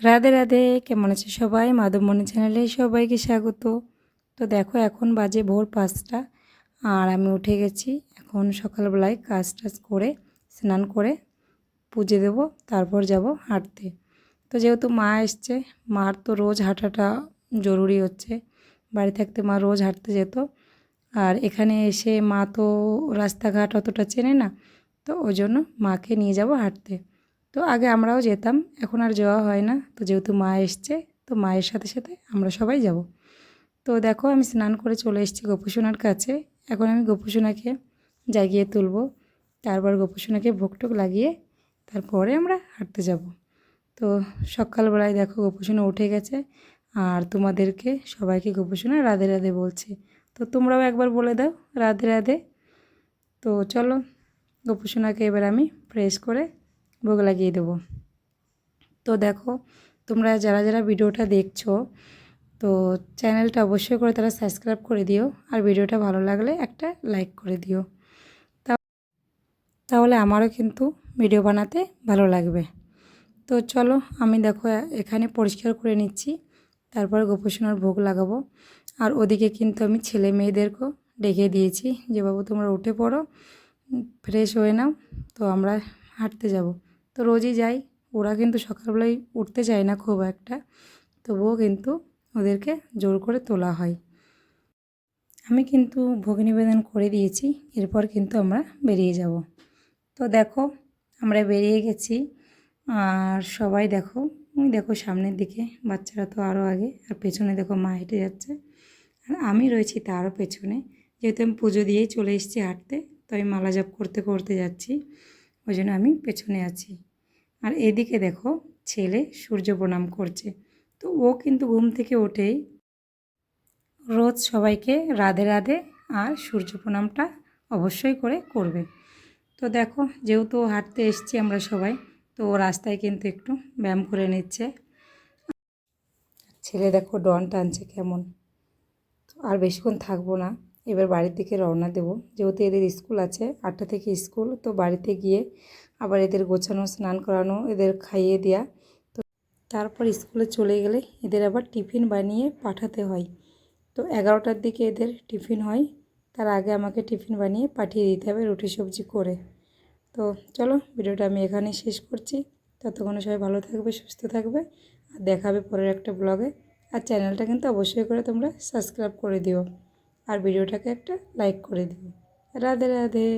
রাধে রাধে, কেমন আছে সবাই? মাধবমণি চ্যানেলে সবাইকে স্বাগত। তো দেখো, এখন বাজে ভোর পাঁচটা আর আমি উঠে গেছি। এখন সকালবেলায় কাজ টাজ করে, স্নান করে পুজো দেবো, তারপর যাব হাঁটতে। তো যেহেতু মা এসছে, মার তো রোজ হাঁটাটা জরুরি হচ্ছে। বাড়ি থাকতে মা রোজ হাঁটতে যেত। আর এখানে এসে মা তো রাস্তাঘাট অতটা চেনে না, তো ওই জন্য মাকে নিয়ে যাব হাঁটতে। তো আগে আমরাও যেতাম, এখন আর যাওয়া হয় না। তো যেহেতু মা এসছে, তো মায়ের সাথে সাথে আমরা সবাই যাব। তো দেখো আমি স্নান করে চলে এসেছি গোপুসোনার কাছে। এখন আমি গোপুসোনাকে জাগিয়ে তুলবো। তারপর গোপুসোনাকে ভোগটোক লাগিয়ে তারপরে আমরা হাঁটতে যাব। তো সকালবেলায় দেখো গোপুসোনা উঠে গেছে আর তোমাদেরকে সবাইকে গোপুসোনা রাধে রাধে বলছে। তো তোমরাও একবার বলে দাও রাধে রাধে। তো চলো গোপুসোনাকে এবার আমি প্রেস করে ভোগ লাগিয়ে দেবো। তো দেখো, তোমরা যারা যারা ভিডিওটা দেখছ, তো চ্যানেলটা অবশ্যই করে তারা সাবস্ক্রাইব করে দিও, আর ভিডিওটা ভালো লাগলে একটা লাইক করে দিও। তাহলে আমারও কিন্তু ভিডিও বানাতে ভালো লাগবে। তো চলো, আমি দেখো এখানে পরিষ্কার করে নিচ্ছি, তারপর গোপোষণার ভোগ লাগাবো। আর ওদিকে কিন্তু আমি ছেলে মেয়েদেরকেও ডেকে দিয়েছি, যে বাবু তোমরা উঠে পড়ো ফ্রেশ হয়ে নাও, তো আমরা হাঁটতে যাব। তো রোজই যাই। ওরা কিন্তু সকালবেলায় উঠতে চায় না খুব একটা। তবুও কিন্তু ওদেরকে জোর করে তোলা হয়। আমি কিন্তু ভোগ নিবেদন করে দিয়েছি। এরপর কিন্তু আমরা বেরিয়ে যাব। তো দেখো, আমরা বেরিয়ে গেছি। আর সবাই দেখো, ওই দেখো সামনের দিকে, বাচ্চারা তো আরও আগে। আর পেছনে দেখো মা হেঁটে যাচ্ছে। আর আমি রয়েছি তারও পেছনে। যেহেতু আমি পুজো দিয়েই চলে এসেছি হাঁটতে তো আমি মালা জপ করতে করতে যাচ্ছি। ওই জন্য আমি পেছনে আছি। আর এদিকে দেখো ছেলে সূর্য প্রণাম করছে। তো ও কিন্তু ঘুম থেকে ওঠেই রোজ সবাইকে রাধে রাধে আর সূর্য প্রণামটা অবশ্যই করে করবে। তো দেখো যেহেতু হাঁটতে এসছি আমরা সবাই, তো ও রাস্তায় কিন্তু একটু ব্যায়াম করে নিচ্ছে। ছেলে দেখো ডন টানছে কেমন। আর বেশিক্ষণ থাকব না। এবার বাড়ির দিকে রওনা দেবো। যেহেতু এদের স্কুল আছে, আটটা থেকে স্কুল, তো বাড়িতে গিয়ে আবার এদের গোছানো, স্নান করানো, এদের খাইয়ে দেওয়া তো তারপর স্কুলে চলে গেলে এদের আবার টিফিন বানিয়ে পাঠাতে হয়। তো এগারোটার দিকে এদের টিফিন হয়। তার আগে আমাকে টিফিন বানিয়ে পাঠিয়ে দিতে হবে রুটি, সবজি করে। তো চলো, ভিডিওটা আমি এখানেই শেষ করছি। ততক্ষণে সবাই ভালো থাকবে, সুস্থ থাকবে। আর দেখাবে পরের একটা ব্লগে। আর চ্যানেলটা কিন্তু অবশ্যই করে তোমরা সাবস্ক্রাইব করে দিও। আর ভিডিওটাকে একটা লাইক করে দিও। রাধে রাধে।